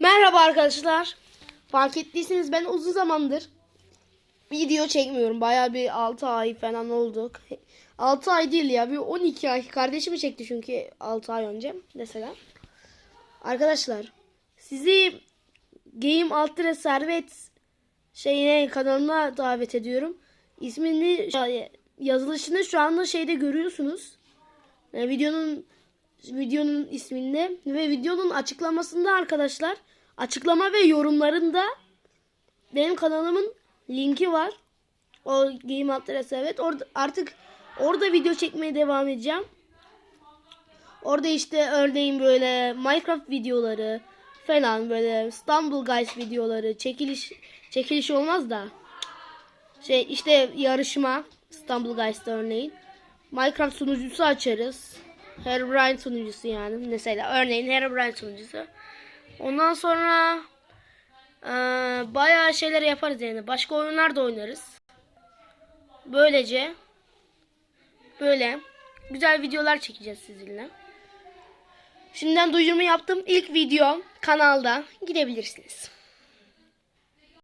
Merhaba arkadaşlar. Fark ettiyseniz ben uzun zamandır video çekmiyorum. Baya bir 6 ay falan oldu. 6 ay değil ya bir 12 ay. Kardeşimi çekti çünkü 6 ay önce mesela. Arkadaşlar sizi Game Altre Servet şeyine kanalına davet ediyorum. İsmini yazılışını şu anda şeyde görüyorsunuz. Videonun videonun isminde ve videonun açıklamasında arkadaşlar açıklama ve yorumlarında benim kanalımın linki var. O Game Adresi evet. Orada artık orada video çekmeye devam edeceğim. Orada işte örneğin böyle Minecraft videoları falan böyle İstanbul Guys videoları çekiliş çekiliş olmaz da şey işte yarışma İstanbul Guys'ta örneğin Minecraft sunucusu açarız. Herobrine sunucusu yani. Mesela örneğin Herobrine sunucusu. Ondan sonra eee bayağı şeyler yaparız yani. Başka oyunlar da oynarız. Böylece böyle güzel videolar çekeceğiz sizinle. Şimdiden duyurumu yaptım. İlk video kanalda gidebilirsiniz.